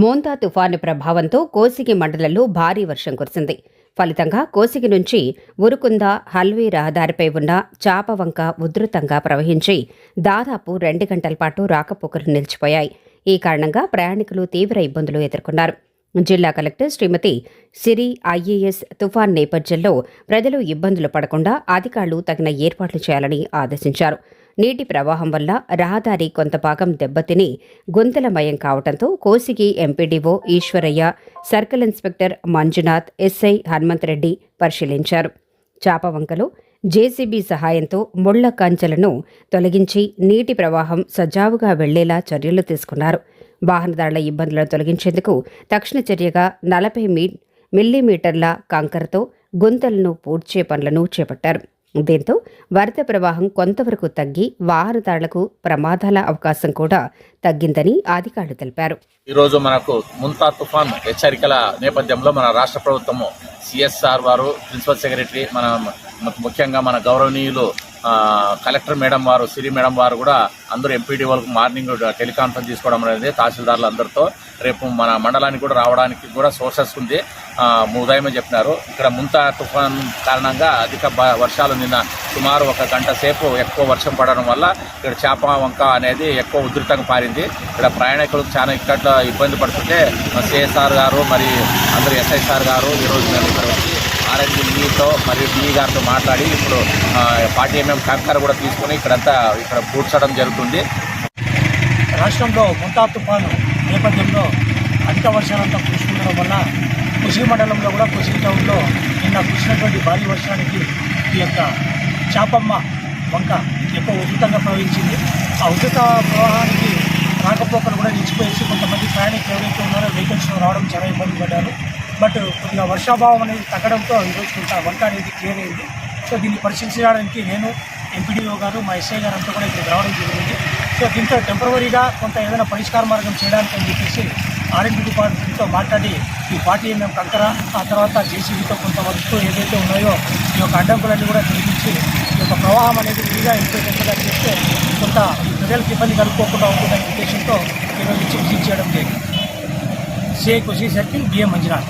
మోంతా తుఫాను ప్రభావంతో కోసిగి మండలంలో భారీ వర్షం కురిసింది. ఫలితంగా కోసిగి నుంచి ఉరుకుంద హల్వీ రహదారిపై ఉన్న చాపవంక ఉధృతంగా ప్రవహించి దాదాపు రెండు గంటల పాటు రాకపోకలు నిలిచిపోయాయి. ఈ కారణంగా ప్రయాణికులు తీవ్ర ఇబ్బందులు ఎదుర్కొన్నారు. జిల్లా కలెక్టర్ శ్రీమతి సిరి ఐఏఎస్ తుఫాన్ నేపథ్యంలో ప్రజలు ఇబ్బందులు పడకుండా అధికారులు తగిన ఏర్పాట్లు చేయాలని ఆదేశించారు. నీటి ప్రవాహం వల్ల రహదారి కొంత భాగం దెబ్బతిని గుంతలమయం కావడంతో Kosigi MPDO Eshwaraiah circle inspector Manjunath SI Hanumantha Reddy పరిశీలించారు. చాపవంకలో జేసీబీ సహాయంతో ముళ్ళ కంచెలను తొలగించి నీటి ప్రవాహం సజావుగా వెళ్ళేలా చర్యలు తీసుకున్నారు. వాహనదారుల ఇబ్బందులను తొలగించేందుకు తక్షణ చర్యగా నలభై మీ మిల్లీమీటర్ల కంకరతో గుంతలను పూడ్చే పనులను చేపట్టారు. దీంతో వరద ప్రవాహం కొంతవరకు తగ్గి వాహనదారులకు ప్రమాదాల అవకాశం కూడా తగ్గిందని అధికారులు తెలిపారు. ఈరోజు మనకు ముంతా తుఫాన్ హెచ్చరికల నేపథ్యంలో మన రాష్ట్ర ప్రభుత్వము సిఎస్ఆర్ వారు ప్రిన్సిపల్ సెక్రటరీ మన ముఖ్యంగా మన గౌరవనీయులు కలెక్టర్ మేడం వారు సిరి మేడం వారు కూడా అందరూ ఎంపీడీ వాళ్ళకు మార్నింగ్ టెలికాన్ఫరెన్స్ తీసుకోవడం అనేది తహసీల్దార్లు అందరితో రేపు మన మండలానికి కూడా రావడానికి కూడా సోర్సెస్ ఉంది. ఉదయమే చెప్పినారు. ఇక్కడ ముంతా తుఫాన్ కారణంగా అధిక బ- వర్షాలు నిన్న సుమారు ఒక గంట సేపు ఎక్కువ వర్షం పడడం వల్ల ఇక్కడ చేప వంక అనేది ఎక్కువ ఉధృతంగా పారింది. ఇక్కడ ప్రయాణికులకు చాలా ఇక్కడ ఇబ్బంది పడుతుంటే సిఎస్ఆర్ గారు మరి అందరు ఎస్ఐసార్ గారు ఈరోజు మేము ఇక్కడ వచ్చి ఆర్ఎండి మీతో మరియు డిఈ గారితో మాట్లాడి ఇప్పుడు పార్టీ ఎంఎం కంకర కూడా తీసుకొని ఇక్కడంతా ఇక్కడ పూడ్చడం జరుగుతుంది. రాష్ట్రంలో ముంతా తుఫాను నేపథ్యంలో అధిక వర్షాలంతా కురుస్తుండడం వల్ల కుషి మండలంలో కూడా కృషి టౌన్లో నిన్న కురిసినటువంటి భారీ వర్షానికి ఈ యొక్క చాపమ్మ వంక ఎక్కువ ఉధృతంగా ప్రవహించింది. ఆ ఉధృత ప్రవాహానికి రాకపోకలు కూడా నిలిచిపోయేసి కొంతమంది ప్రయాణికులు ఎవరైతే ఉన్నారో వెహికల్స్లో రావడం చాలా ఇబ్బంది పడ్డారు. బట్ కొద్దిగా వర్షాభావం అనేది తగ్గడంతో ఈరోజు కొంత వంట అనేది క్లియర్ అయింది. సో దీన్ని పరిశీలించడానికి నేను ఎంపీడీఓ గారు మా ఎస్ఐ గారు అంతా కూడా ఇక్కడికి రావడం జరిగింది. సో దీంతో టెంపరీగా కొంత ఏదైనా పరిష్కార మార్గం చేయడానికి అని చెప్పేసి ఆర్ఎండ్బి డిపార్ట్మెంట్తో మాట్లాడి ఈ పార్టీ మేము కంకర ఆ తర్వాత జేసీబీతో కొంత వస్తువు ఏదైతే ఉన్నాయో ఈ యొక్క అడ్డంకులన్నీ కూడా తొలగించి ఈ యొక్క ప్రవాహం అనేది విడిగా ఇంకేటట్టుగా చేస్తే కొంత ప్రజలకు ఇబ్బంది కలుపుకోకుండా ఉంటుందనే ఉద్దేశంతో ఈరోజు నుంచి చేయడం జరిగింది. CI Kushi circle BM Manjunath